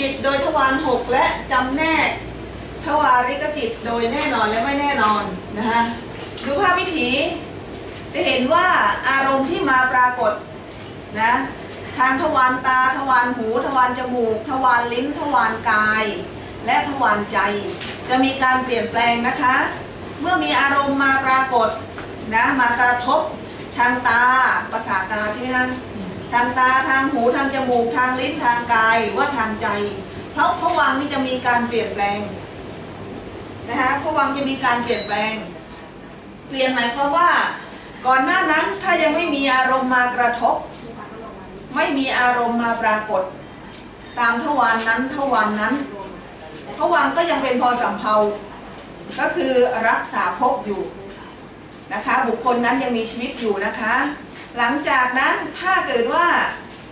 จิตโดยทวารหกและจำแนกทวาริกจิตโดยแน่นอนและไม่แน่นอนนะคะดูภาพวิถี จะเห็นว่าอารมณ์ที่มาปรากฏนะทางทวารตาทวารหู ทวารจมูก ทวารลิ้น ทวารกาย และทวารใจ จะมีการเปลี่ยนแปลงนะคะ เมื่อมีอารมณ์มาปรากฏนะมากระทบทางตาประสาทตาใช่ไหมคะ ทางตาทางหูทางจมูกทางลิ้นทางกายหรือว่าทางใจ เพราะผวังค์นี่จะมีการเปลี่ยนแปลงนะคะผวังค์จะมีการเปลี่ยนแปลง เปลี่ยนหมายความว่า ก่อนหน้านั้นถ้ายังไม่มีอารมณ์มากระทบ ไม่มีอารมณ์มาปรากฏ ตามทวารนนั้นทวารนนั้นทวารก็ยังเป็นพอสำเพาก็คือรักษาภพอยู่นะคะ บุคคลนั้นยังมีชีวิตอยู่นะคะ หลังจากนั้นถ้าเกิดว่า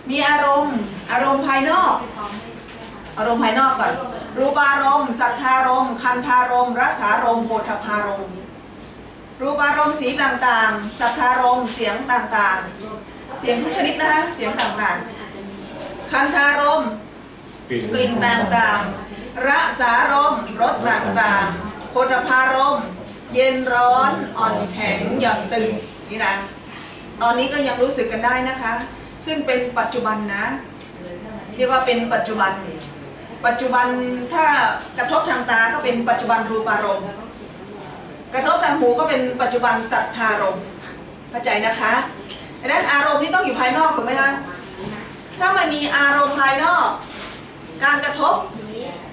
มีอารมณ์อารมณ์ภายนอก อารมณ์ภายนอกก่อน รูปารมณ์สัทธารมณ์ คันธารมณ์รสารมณ์โพธพารมณ์รูปารมณ์สีต่างๆ สัทธารมณ์เสียงต่างๆ เสียงทุกชนิดนะคะ เสียงต่างๆ คันธารมณ์กลิ่นกลิ่นต่างๆ รสารมณ์รสต่างๆโพธพารมณ์เย็นร้อนอ่อนแข็งหย่อนตึงนี่นะ ตอนนี้ก็ยังรู้สึกกันได้นะคะ ซึ่งเป็นปัจจุบันนะเรียกว่าเป็นปัจจุบัน ปัจจุบันถ้ากระทบทางตาก็เป็นปัจจุบันรูปารมณ์ กระทบทางหูก็เป็นปัจจุบันสัทธารมณ์เข้าใจนะคะดังนั้นอารมณ์นี่ต้องอยู่ภายนอกถูกไหมคะถ้าไม่มีอารมณ์ภายนอก การกระทบ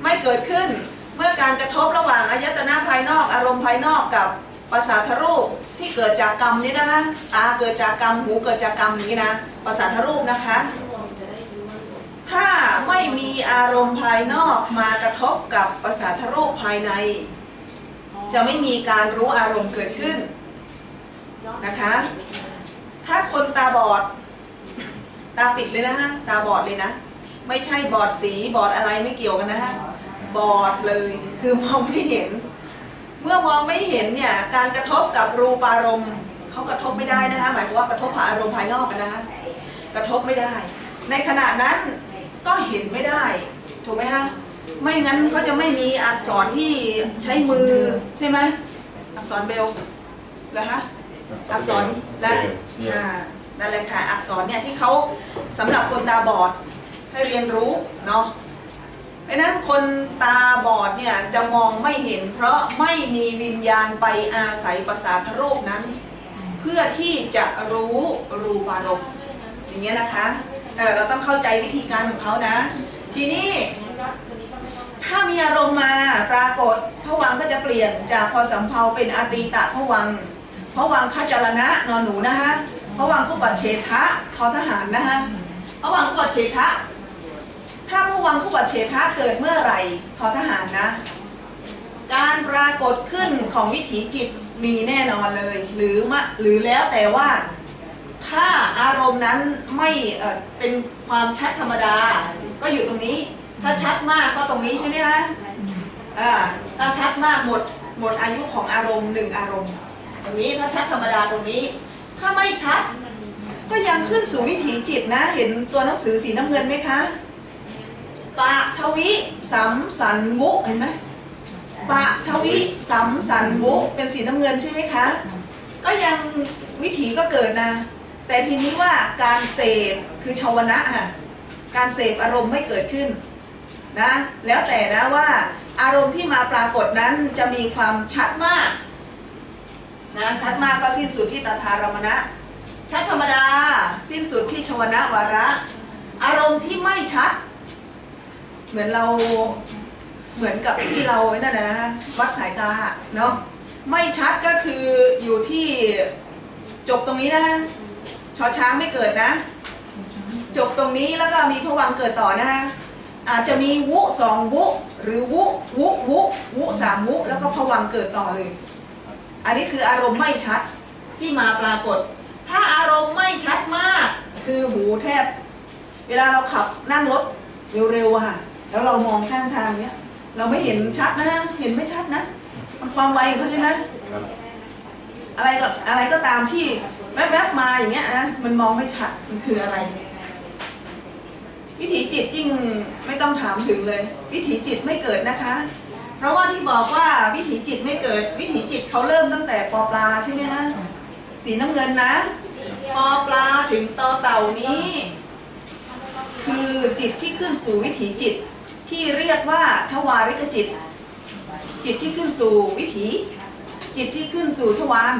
ไม่เกิดขึ้น เมื่อการกระทบระหว่างอายตนะภายนอก อารมณ์ภายนอกกับ ประสาทรูปที่เกิดจากกรรมนี้นะคะตาเกิดจากกรรมหูเกิดจากกรรมนี้นะประสาทรูปนะคะ ถ้าไม่มีอารมณ์ภายนอกมากระทบกับประสาทรูปภายใน จะไม่มีการรู้อารมณ์เกิดขึ้นนะคะ ถ้าคนตาบอด ตาปิดเลยนะฮะตาบอดเลยนะ ไม่ใช่บอดสีบอดอะไรไม่เกี่ยวกันนะฮะบอดเลยคือมองไม่เห็น มื่อมองไม่เห็นเนี่ยการกระทบกับรูปารมณ์เขากระทบไม่ได้นะคะหมายความว่ากระทบผ่านอารมณ์ภายนอกกันนะคะกระทบไม่ได้ ในขณะนั้นก็เห็นไม่ได้ ถูกไหมฮะไม่งั้นเขาจะไม่มีอักษรที่ใช้มือใช่ไหมอักษรเบลเหรอคะอักษรนะเนี่ยอ่านั่นแหละค่ะอักษรเนี่ยที่เขาสำหรับคนตาบอดให้เรียนรู้เนาะ เพราะนั้นคนตาบอดเนี่ยจะมองไม่เห็น เพราะไม่มีวิญญาณไปอาศัยประสาทรูปนั้น เพื่อที่จะรู้รูปารมณ์อย่างเงี้ยนะคะเเราต้องเข้าใจวิธีการของเขานะ ทีนี้ถ้ามีอารมณ์มาปรากฏผวังก็จะเปลี่ยนจากพอสำเพาเป็นอตีตะผวังค์ผวังคจรณะนอนหนูนะฮะผวังคุปัจเฉทะทอทหารนะฮะผวังคุปัจเฉทะ ถ้าผู้วังคุปัจเฉทะเกิดเมื่อไหร่ทอทหารนะ การปรากฏขึ้นของวิถีจิตมีแน่นอนเลย หรือมะหรือแล้วแต่ว่าถ้าอารมณ์นั้นไม่เป็นความชัดธรรมดา ก็อยู่ตรงนี้ ถ้าชัดมากก็ตรงนี้ใช่ไหมคะถ้าชัดมากหมดหมดอายุของอารมณ์หนึ่งอารมณ์ ตรงนี้ถ้าชัดธรรมดาตรงนี้ ถ้าไม่ชัด ก็ยังขึ้นสู่วิถีจิตนะ เห็นตัวหนังสือสีน้ำเงินไหมคะ ปะทวิสัมสันวุเห็นไหมปะทวิสัมสันวุเป็นสีน้ำเงินใช่ไหมคะ ก็ยังวิถีก็เกิดนะ แต่ทีนี้ว่าการเสพคือชาวนะค่ะการเสพอารมณ์ไม่เกิดขึ้นนะแล้วแต่นะว่าอารมณ์ที่มาปรากฏนั้นจะมีความชัดมากนะชัดมากก็สิ้นสุดที่ตถารมณะชัดธรรมดา สิ้นสุดที่ชวนะวาระ อารมณ์ที่ไม่ชัด เหมือนเราเหมือนกับที่เราไอ้นั่นนะฮะวัดสายตาเนาะไม่ชัดก็คืออยู่ที่จบตรงนี้นะชอช้างไม่เกิดนะ จบตรงนี้แล้วก็มีผวังเกิดต่อนะฮะอาจจะมีวุสองวุหรือวุวุวุวุสามวุแล้วก็ผวังเกิดต่อเลย อันนี้คืออารมณ์ไม่ชัดที่มาปรากฏ ถ้าอารมณ์ไม่ชัดมาก คือหูแทบ เวลาเราขับนั่งรถเร็วๆอะค่ะ แล้วเรามองข้างทางเนี้ย เราไม่เห็นชัดนะ เห็นไม่ชัดนะ มันความไวของเขาใช่ไหมอะไรก็อะไรก็ตามที่แวบๆมาอย่างเงี้ยนะมันมองไม่ชัดมันคืออะไร วิถีจิตยิ่งไม่ต้องถามถึงเลย วิถีจิตไม่เกิดนะคะ เพราะว่าที่บอกว่าวิถีจิตไม่เกิด วิถีจิตเขาเริ่มตั้งแต่ปอปลาใช่ไหมฮะสีน้ำเงินนะปอปลาถึงตอเต่านี้ คือจิตที่ขึ้นสู่วิถีจิต ที่เรียกว่าทวาริกจิต จิตที่ขึ้นสู่วิถี จิตที่ขึ้นสู่ทวาร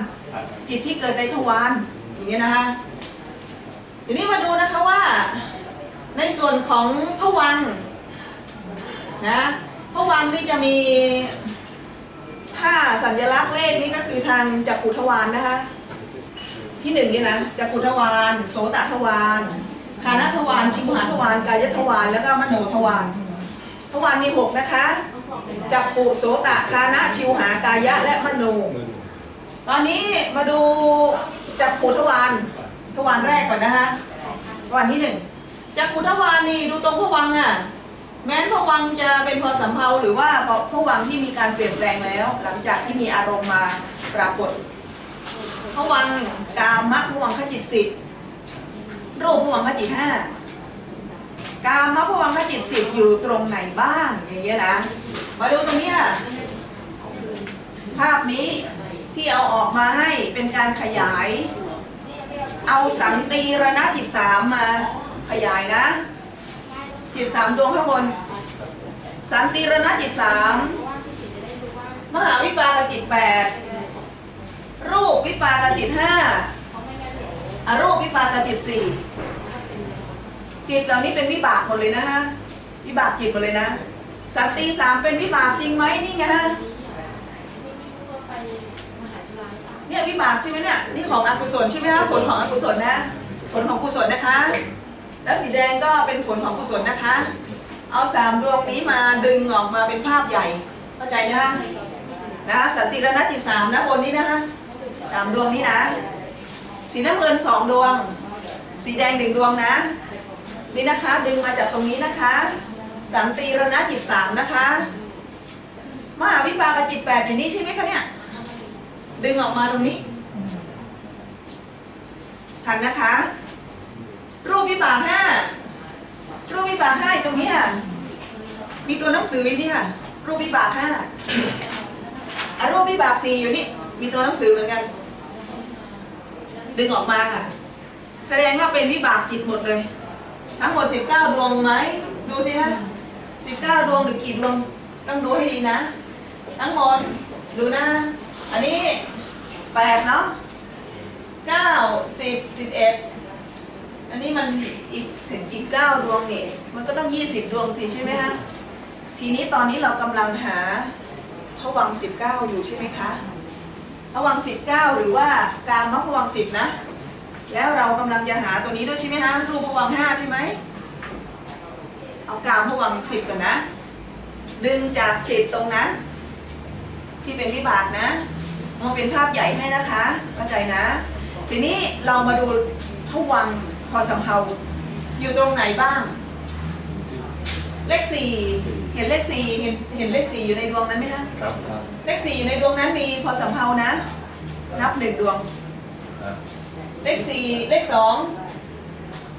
จิตที่เกิดในทวารอย่างนี้ยนะคะทีนี้มาดูนะคะว่าในส่วนของพระวังนะพระวังนี่จะมีค่าสัญลักษณ์เลขนี่ก็คือทางจักรุทวารนะคะที่หนึ่งนี่นะจักรุทวารโสตทวารคานทวารชิมหาทวารกายทวารแล้วก็มโนทวาร ทวารมีหกนะคะ จักขุโสตะคานะชิวหากายะและมโน ตอนนี้มาดูจักขุทวารทวารแรกก่อนนะคะทวารที่หนึ่งจักขุทวารนี่ดูตรงพวังอะ แม้นพวังจะเป็นพอสำเพาหรือว่าพวังที่มีการเปลี่ยนแปลงแล้ว หลังจากที่มีอารมณ์มาปรากฏพวังกามะพวังคจิตสิรูปพวังคจิตห้า กามะพระวังคจิตสิบอยู่ตรงไหนบ้างอย่างเงี้ยนะ มาดูตรงเนี้ยภาพนี้ที่เอาออกมาให้เป็นการขยาย เอาสันติรณจิตสามมาขยายนะ จิตสามดวงข้างบน สันติรณจิตสามมหาวิปากจิตแปดรูปวิปากจิตห้าอรูปวิปากจิตสี่ จิตเหล่านี้เป็นวิบากหมดเลยนะฮะวิบากจิตหมดเลยนะ สันติสามเป็นวิบากจริงไหมนี่ไงฮะเนี่ยวิบากใช่ไหมเนี่ยนี่ของอกุศลใช่ไหมฮะผลของอกุศลนะ ผลของกุศลนะคะ แล้วสีแดงก็เป็นผลของกุศลนะคะ เอาสามดวงนี้มาดึงออกมาเป็นภาพใหญ่เข้าใจนะคะนะสันติรณจิตสามนะบนนี้นะคะสามดวงนี้นะ สีน้ำเงินสองดวง สีแดงหนึ่งดวงนะ นี่นะคะดึงมาจากตรงนี้นะคะ สันติรณจิตสามนะคะมหาวิปากจิตแปดอย่างนี้ใช่ไหมคะเนี่ย ดึงออกมาตรงนี้ทันนะคะ รูปวิบากห้ารูปวิบากห้าตรงนี้ค่ะมีตัวหนังสืออยู่นี่ค่ะรูปวิบากห้าอะรูปวิบากสี่อยู่นี่ มีตัวหนังสือเหมือนกัน ดึงออกมาค่ะ แสดงว่าเป็นวิบากจิตหมดเลย ทั้งหมด 19 ดวงไหม ดูสิฮะ19 ดวงหรือกี่ดวง ต้องดูให้ดีนะ ทั้งหมด ดูนะ อันนี้ 8 เนาะ9 10 11 อันนี้มันอีกสิอีกเก้าดวงนี่ มันก็ต้องยี่สิบดวงสิใช่ไหมฮะ ทีนี้ตอนนี้เรากำลังหาพระวังสิบเก้าอยู่ใช่ไหมคะพระวังสิบเก้าหรือว่าการมะพระวังสิบนะ แล้วเรากำลังจะหาตัวนี้ด้วยใช่ไหมฮะรูปพระวังห้าใช่ไหมเอากามพระวังสิบก่อนนะ ดึงจากสิบตรงนั้น ที่เป็นวิบากนะมาเป็นภาพใหญ่ให้นะคะเข้าใจนะ ทีนี้เรามาดูพระวังพอสำเภาอยู่ตรงไหนบ้าง เลขสี่เห็นเลขสี่เห็นเห็นเลขสี่อยู่ในดวงนั้นไหมคะครับครับเลขสี่อยู่ในดวงนั้นมีพอสำเภานะ นับหนึ่งดวงครับ เลขสี่เลขสอง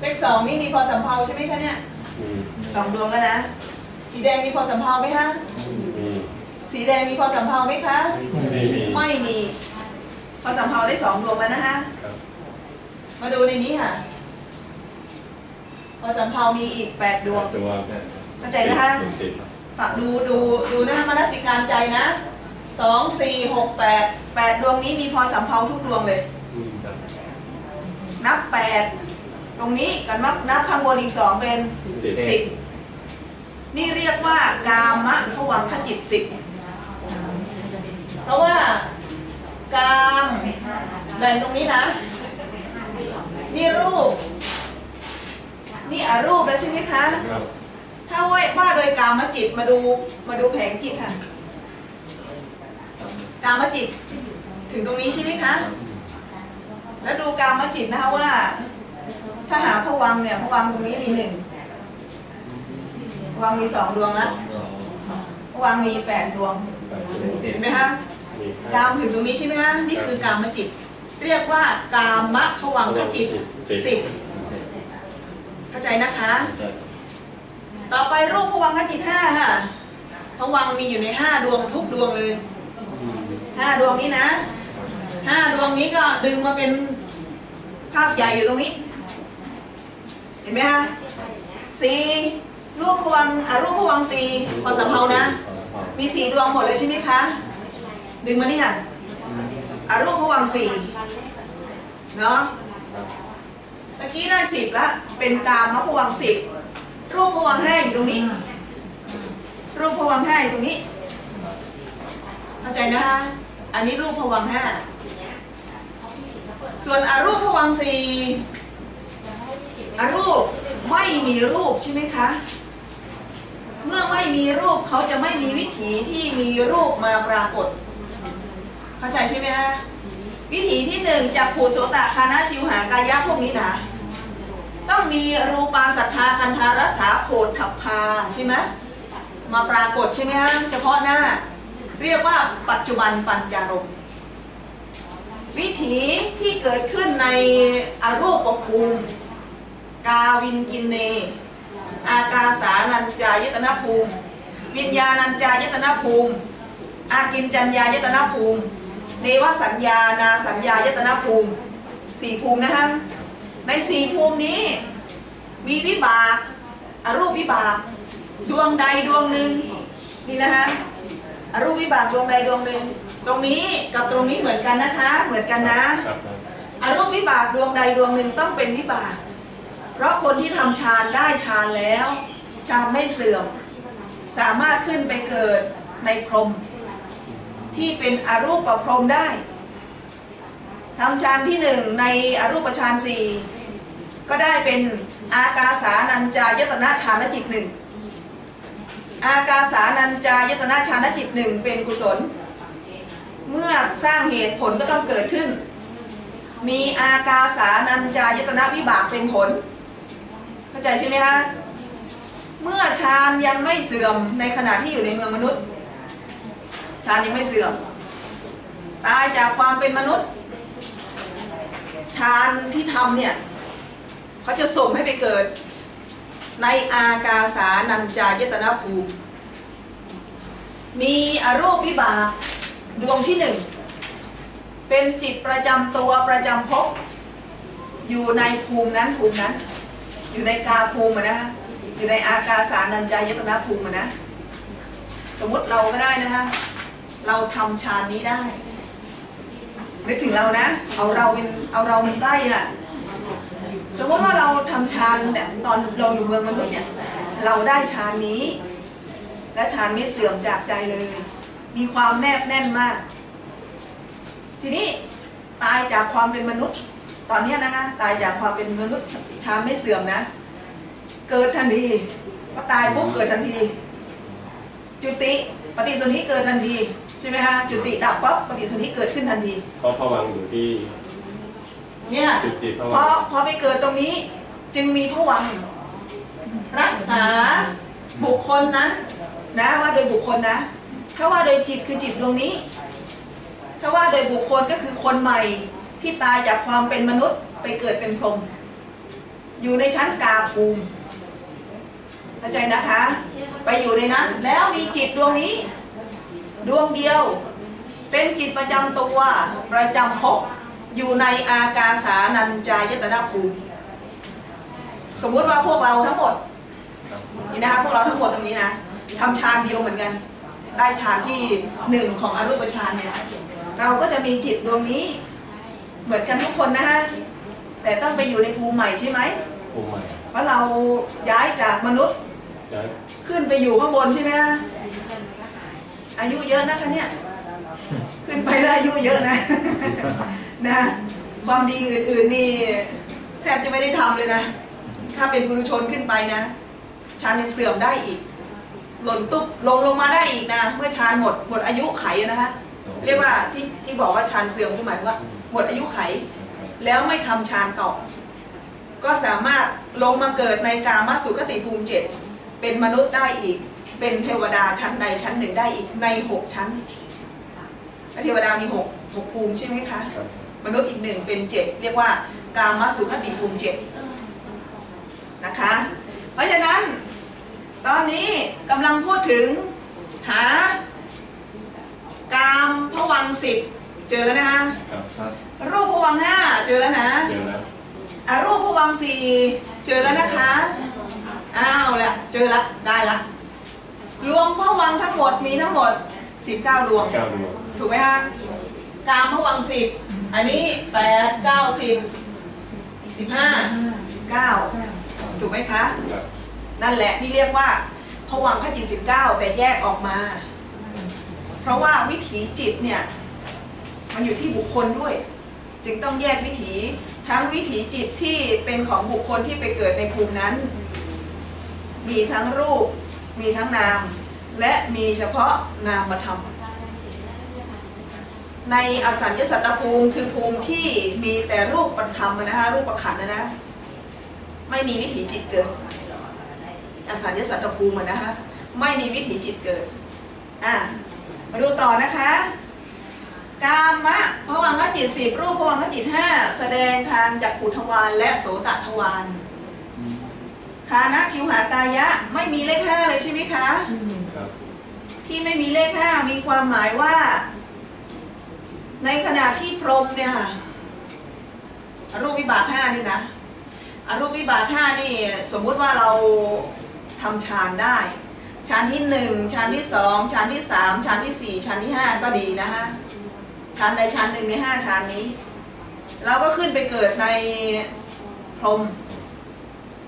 เลขสองนี่มีพอสำเภาใช่ไหมคะเนี่ยมีสองดวงแล้วนะ สีแดงมีพอสำเภาไหมคะมีสีแดงมีพอสำเภาไหมคะ ไม่มีไม่มีพอสำเภาได้สองดวงแล้วนะคะครับมาดูในนี้ค่ะ พอสำเภามีอีกแปดดวงตัวเข้าใจนะคะติดฝากดูดูดูนะมนสิการใจนะสองสี่หกแปดแปดดวงนี้มีพอสำเภาทุกดวงเลยอืมครับ นับแปดตรงนี้กันนับนับข้างบนอีกสองเป็นติดสิบนี่เรียกว่ากามะผวังขจิตสิบเพราะว่ากามแบ่งตรงนี้นะ นี่รูป นี่อารูปแล้วใช่ไหมคะครับถ้าว่าว่าโดยกามจิตมาดูมาดูแผงจิตค่ะ กามจิต ถึงตรงนี้ใช่ไหมคะ แล้วดูกามจิตนะคะว่า ถ้าหาผวังเนี่ยผวังตรงนี้มีหนึ่งผวังมีสองดวงแล้วผวังมีแปดดวงเห็นไหมคะกามถึงตรงนี้ใช่ไหมคะนี่คือกามจิต เรียกว่ากามะผวังคจิตสิบเข้าใจนะคะ ต่อไปรูปพวังคจิตห้าค่ะพวังมีอยู่ในห้าดวงทุกดวงเลยห้าดวงนี้นะห้าดวงนี้ก็ดึงมาเป็นาพใหญ่อยู่ตรงนี้ เห็นไหมคะสี่รูปพวังอะรูปพวังค์สี่พอสำเพานะ มีสี่ดวงหมดเลยใช่ไหมคะ ดึงมานี่ค่ะอารูปพวังสี่เนาะตะกี้ได้สิบละเป็นกามพวังสิบรูปพวังค์ห้าอยู่ตรงนี้ รูปพวังค์ห้าอยู่ตรงนี้ เข้าใจนะคะ อันนี้รูปพวังค์ห้า ส่วนอารูปพวังสีอารูปไม่มีรูปใช่ไหมคะ เมื่อไม่มีรูปเขาจะไม่มีวิถีที่มีรูปมาปรากฏ เข้าใจใช่ไหมฮะวิถีที่หนึ่งจากภูโสตะคานาชิวหากายะพวกนี้นะต้องมีรูปาสัทธาคันธารสาโพธพาใช่ไหมมาปรากฏใช่ไหมฮะเฉพาะหน้า เรียกว่าปัจจุบันปัญจารมณ์ วิถีที่เกิดขึ้นในอรูปภูมิกาวินกินเน อากาสานัญจายตนะภูมิ วิญญาณัญจายตนะภูมิ อากินจัญญายตนะภูมิ เนวสัญญานาสัญญายตนะภูมิสี่ภูมินะฮะในสี่ภูมินี้ มีวิบากอรูปวิบาก ดวงใดดวงหนึ่งนี่นะฮะอรูปวิบากดวงใดดวงหนึ่ง ตรงนี้กับตรงนี้เหมือนกันนะคะ เหมือนกันนะครับครับอรูปวิบากดวงใดดวงหนึ่งต้องเป็นวิบาก เพราะคนที่ทำฌานได้ฌานแล้วฌานไม่เสื่อม สามารถขึ้นไปเกิดในพรหมที่เป็นอรูปประพรหมได้ทำฌานที่หนึ่งในอรูปฌานสี่ก็ได้เป็นอากาสานัญจายตนะฌานจิตหนึ่งอากาสานัญจายตนะฌานจิตหนึ่งเป็นกุศล เมื่อสร้างเหตุผลก็ต้องเกิดขึ้น มีอากาสานัญจายตนะวิบากเป็นผล เข้าใจใช่ไหมคะเมื่อฌานยังไม่เสื่อมในขณะที่อยู่ในเมืองมนุษย์ฌานยังไม่เสื่อม ตายจากความเป็นมนุษย์ฌานที่ทำเนี่ยเขาจะส่งให้ไปเกิด ในอากาสานัญจายตนะภูมิมีอรูปวิบาก ดวงที่หนึ่งเป็นจิตประจำตัวประจำภพอยู่ในภูมินั้นภูมินั้น อยู่ในกาภูมิอะนะอยู่ในอากาสานัญจายตนะภูมินะ สมมติเราก็ได้นะคะเราทำฌานนี้ได้นึกถึงเรานะ เอาเราเป็นเอาเราเป็นใกล้อะสมมติว่าเราทำฌานเนี่ยตอนเราอยู่เมืองมนุษย์เนี่ยเราได้ฌานนี้ และฌานไม่เสื่อมจากใจเลย มีความแนบแน่นมาก ทีนี้ตายจากความเป็นมนุษย์ ตอนเนี้ยนะคะตายจากความเป็นมนุษย์ฌานไม่เสื่อมนะ เกิดทันทีพอตายปุ๊บเกิดทันที จุติปฏิสนธิเกิดทันทีใช่ไหมคะจุติดับปั๊บปฏิสนธิเกิดขึ้นทันทีเพราะผวังค์อยู่ที่เนี่ยจุติผพวัองค์พอไปเกิดตรงนี้จึงมีพวังค์รักษาบุคคลนั้นนะว่าโดยบุคคลนะ ถ้าว่าโดยจิตคือจิตดวงนี้ ถ้าว่าโดยบุคคลก็คือคนใหม่ที่ตายจากความเป็นมนุษย์ไปเกิดเป็นพรหมอยู่ในชั้นกาภูมิเข้าใจนะคะ ไปอยู่ในนั้น แล้วมีจิตดวงนี้ ดวงเดียว เป็นจิตประจำตัวประจำภพอยู่ในอากาสานัญจายตนะภูมิสมมุติว่าพวกเราทั้งหมดนี่นะคะพวกเราทั้งหมดตรงนี้นะทำฌานเดียวเหมือนกัน ได้ฌานที่หนึ่งของอรูปฌานเนี่ยเราก็จะมีจิตดวงนี้ เหมือนกันทุกคนนะฮะแต่ต้องไปอยู่ในภูมิใหม่ใช่ไหมภูมิใหม่เพราะเราย้ายจากมนุษย์ย้ายขึ้นไปอยู่ข้างบนใช่ไหมฮะอายุเยอะนะคะเนี่ย ขึ้นไปแล้วอายุเยอะนะ นะ ความดีอื่น ๆ นี่แทบจะไม่ได้ทำเลยนะ ถ้าเป็นบุรุชนขึ้นไปนะชานยังเสื่อมได้อีก หล่นตุ๊บลงลงมาได้อีกนะเมื่อชานหมดหมดอายุไขนะคะเรียกว่าที่ที่บอกว่าชานเสื่อมก็หมายว่า หมดอายุไข แล้วไม่ทำฌานต่อ ก็สามารถลงมาเกิดในกามสุขติภูมิเจ็ดเป็นมนุษย์ได้อีก เป็นเทวดาชั้นใดชั้นหนึ่งได้อีกในหกชั้นเทวดามีหกหกภูมิใช่ไหมคะมนุษย์อีกหนึ่งเป็นเจ็ดเรียกว่ากามสุขติภูมิเจ็ดนะคะ เพราะฉะนั้น ตอนนี้กำลังพูดถึงหากามพวังค์สิบเจอแล้วนะคะครับครับรูปพวังค์ห้าเจอแล้วนะเจอแล้วอารูปพวังค์สี่เจอแล้วนะคะอ้าวละเจอละได้ละรวมพวังค์ทั้งหมดมีทั้งหมด 19 ดวงเก้าดวงถูกไหมฮะกามพวังค์สิบอันนี้แปดเก้าสิบสิบห้าสิบเก้าถูกไหมคะครับ นั่นแหละที่เรียกว่าผวังค์ขจิตสิบเก้าแต่แยกออกมา เพราะว่าวิถีจิตเนี่ยมันอยู่ที่บุคคลด้วย จึงต้องแยกวิถีทั้งวิถีจิตที่เป็นของบุคคลที่ไปเกิดในภูมินั้น มีทั้งรูป มีทั้งนาม และมีเฉพาะนามธรรมในอสัญญสัตตภูมิคือภูมิที่มีแต่รูปธรรมนะคะรูปประขันนะนะไม่มีวิถีจิตเกิด อสัญญสัตตภูมิอะนะคะ ไม่มีวิถีจิตเกิดอะมาดูต่อนะคะกามะพวังคจิตสิบรูปพวังคจิตห้าแสดงทางจากขุทวารและโสตทวารคานะชิวหากายะไม่มีเลขห้าเลยใช่ไหมคะครับที่ไม่มีเลขห้ามีความหมายว่า ในขณะที่พรหมเนี่ยค่ะอรูปวิบากห้านี่นะอรูปวิบากห้านี่ สมมุติว่าเรา ทำฌานได้ฌานที่หนึ่งฌานที่สองฌานที่สามฌานที่สี่ฌานที่ห้าก็ดีนะฮะฌานใดฌานหนึ่งในห้าฌานนี้เราก็ขึ้นไปเกิดในพรม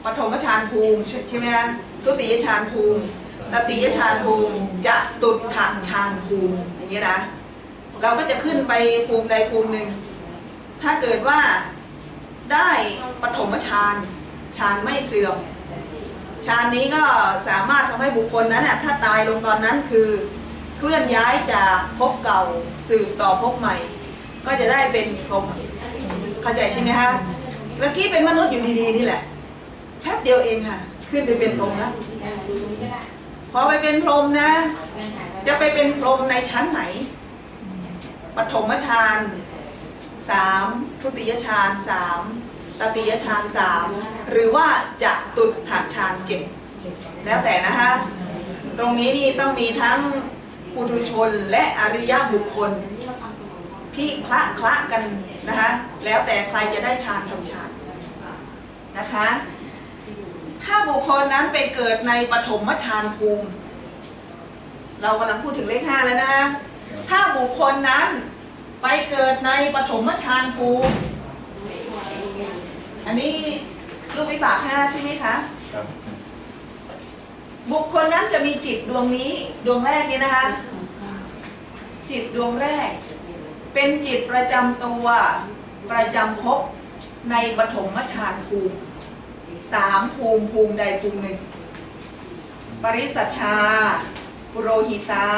ปฐมฌานภูมิใช่ใช่ไหมฮะทุติยฌานภูมิตติยฌานภูมิจะตุถะฌานภูมิอย่างนี้นะเราก็จะขึ้นไปภูมิใดภูมิหนึ่งถ้าเกิดว่าได้ปฐมฌานฌานไม่เสื่อม ฌานนี้ก็สามารถทำให้บุคคลนั้นน่ะถ้าตายลงตอนนั้นคือเคลื่อนย้ายจากภพเก่าสืบต่อภพใหม่ ก็จะได้เป็นพรหมเข้าใจใช่ไหมคะเมื่อกี้เป็นมนุษย์อยู่ดีๆนี่แหละแป๊บเดียวเองค่ะ ขึ้นไปเป็นพรหมแล้วพอไปเป็นพรหมนะ จะไปเป็นพรหมในชั้นไหนปฐมฌานสามทุติยฌานสามตติยฌานสาม หรือว่าจะตุดถะฌานเจ็ดแล้วแต่นะคะ ตรงนี้นี่ต้องมีทั้งปุถุชนและอริยบุคคลที่คละคละกันนะคะ แล้วแต่ใครจะได้ฌานทำฌานนะคะ ถ้าบุคคลนั้นไปเกิดในปฐมฌานภูมิ เรากำลังพูดถึงเลขห้าแล้วนะถ้าบุคคลนั้นไปเกิดในปฐมฌานภูมิ อันนี้ รูปวิบากห้าใช่ไหมคะครับ บุคคลนั้นจะมีจิตดวงนี้ดวงแรกนี้นะคะ จิตดวงแรก เป็นจิตประจำตัวประจำภพในปฐมฌานภูมิสามภูมิภูมิใดภูมิหนึ่ง ปริสัชชา ปุโรหิตา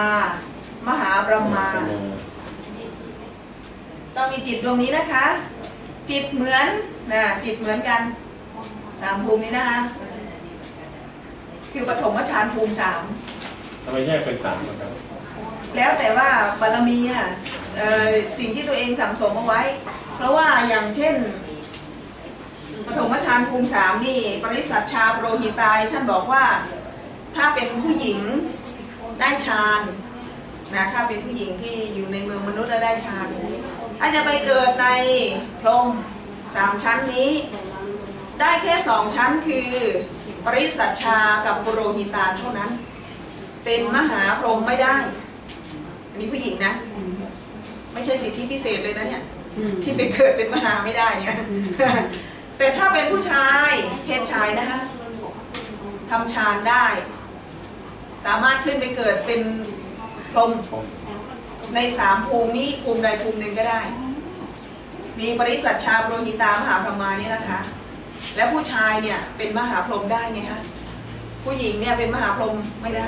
มหาบรหมาต้องมีจิตดวงนี้นะคะ จิตเหมือนนะจิตเหมือนกัน สามภูมินี้นะคะ คือปฐมฌานภูมิสามทำไมแยกเป็นสามอะครับ แล้วแต่ว่าบารมีอะเอ่อสิ่งที่ตัวเองสั่งสมเอาไว้ เพราะว่าอย่างเช่นปฐมฌานภูมิสามนี่ ปริสัชชาโปรหิตายท่านบอกว่าถ้าเป็นผู้หญิงได้ฌานนะถ้าเป็นผู้หญิงที่อยู่ในเมืองมนุษย์แล้วได้ฌานถ้าจะไปเกิดในพรหมสามชั้นนี้ ได้แค่สองชั้นคือปริสัชชากับปุโรหิตาเท่านั้น เป็นมหาพรหมไม่ได้ อันนี้ผู้หญิงนะ ไม่ใช่สิทธิพิเศษเลยนะเนี่ย ที่ไปเกิดเป็นมหาไม่ได้เนี่ย แต่ถ้าเป็นผู้ชายเพศชายนะคะทำฌานได้ สามารถขึ้นไปเกิดเป็นพรหมในสามภูมินี้ภูมิใดภูมิหนึ่งก็ได้ มีปริสัชชาโรหิตามหาพรหมานี่นะคะ แล้วผู้ชายเนี่ยเป็นมหาพรหมได้ไงฮะผู้หญิงเนี่ยเป็นมหาพรหมไม่ได้